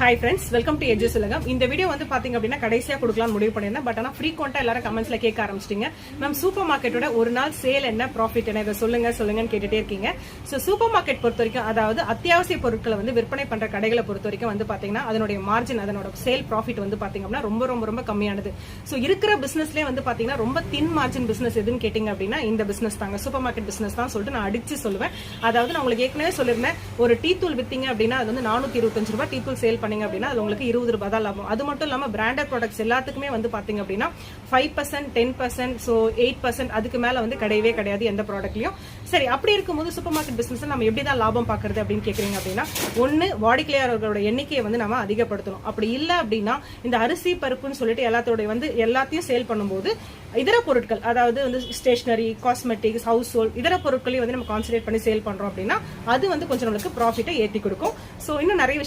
Hi friends welcome to எஜ்ஜஸ் உலகம் இந்த வீடியோ வந்து பாத்தீங்க அப்படின்னா கடைசியாக கொடுக்கலாம்னு முடிவு பண்ணியிருந்தேன். பட் ஆனால் ஃப்ரீக்வெண்டா எல்லாரும் கமெண்ட்ஸ்ல கேட்க ஆரம்பிச்சிட்டிங்க. மேம் சூப்பர் மார்க்கெட்டோட ஒரு நாள் சேல் என்ன ப்ராஃபிட் என்ன இதை சொல்லுங்க சொல்லுங்கன்னு கேட்டுட்டே இருக்கீங்க. ஸோ சூப்பர் மார்க்கெட் பொறுத்த வரைக்கும் அதாவது அத்தியாவசிய பொருட்களை வந்து விற்பனை பண்ற கடைகளை பொறுத்த வரைக்கும் வந்து பாத்தீங்கன்னா அதனுடைய மார்ஜின் அதனோட சேல் ப்ராஃபிட் வந்து பாத்தீங்க அப்படின்னா ரொம்ப ரொம்ப ரொம்ப கம்மியானது. ஸோ இருக்கிற பிசினஸ்லேயே வந்து பாத்தீங்கன்னா ரொம்ப தின் மார்ஜின் பிசினஸ் எதுன்னு கேட்டிங்க அப்படின்னா இந்த பிசினஸ் தாங்க. சூப்பர் மார்க்கெட் பிசினஸ் தான் சொல்லிட்டு நான் அடிச்சு சொல்லுவேன். அதாவது நான் உங்களுக்கு ஏற்கனவே சொல்லியிருந்தேன் ஒரு டீ தூள் வித்தீங்க அப்படின்னா அது வந்து நானூற்றி இருபத்தஞ்சு ரூபாய் டீ தூள் சேல் பண்ணீங்க அப்படின்னா அது உங்களுக்கு இருபது ரூபாய் தான் லாபம். அது மட்டும் இல்லாம பிராண்டட் ப்ராடக்ட்ஸ் எல்லாத்துக்குமே வந்து பாத்தீங்க அப்படின்னா five percent ten percent so eight percent அதுக்கு மேல வந்து கிடையவே கிடையாது எந்த ப்ராடக்ட்லயும் சரி அப்படி இருக்கும்போது சூப்பர் மார்க்கெட் பிஸ்னஸ் நம்ம எப்படி தான் லாபம் பார்க்குறது அப்படின்னு கேட்குறீங்க அப்படின்னா ஒன்னு வாடிக்கையாளர்களோட எண்ணிக்கையை வந்து நம்ம அதிகப்படுத்தணும். அப்படி இல்லை அப்படின்னா இந்த அரிசி பருப்புன்னு சொல்லிட்டு எல்லாத்தோடைய வந்து எல்லாத்தையும் சேல் பண்ணும்போது இதர பொருட்கள் அதாவது வந்து ஸ்டேஷனரி காஸ்மெட்டிக்ஸ் ஹவுஸ் ஹோல்ட் இதர பொருட்களையும் வந்து நம்ம கான்சன்ட்ரேட் பண்ணி சேல் பண்றோம் அப்படின்னா அது வந்து கொஞ்சம் நம்மளுக்கு ப்ராஃபிட்டை ஏற்றி கொடுக்கும். ஸோ இன்னும் நிறைய விஷயம்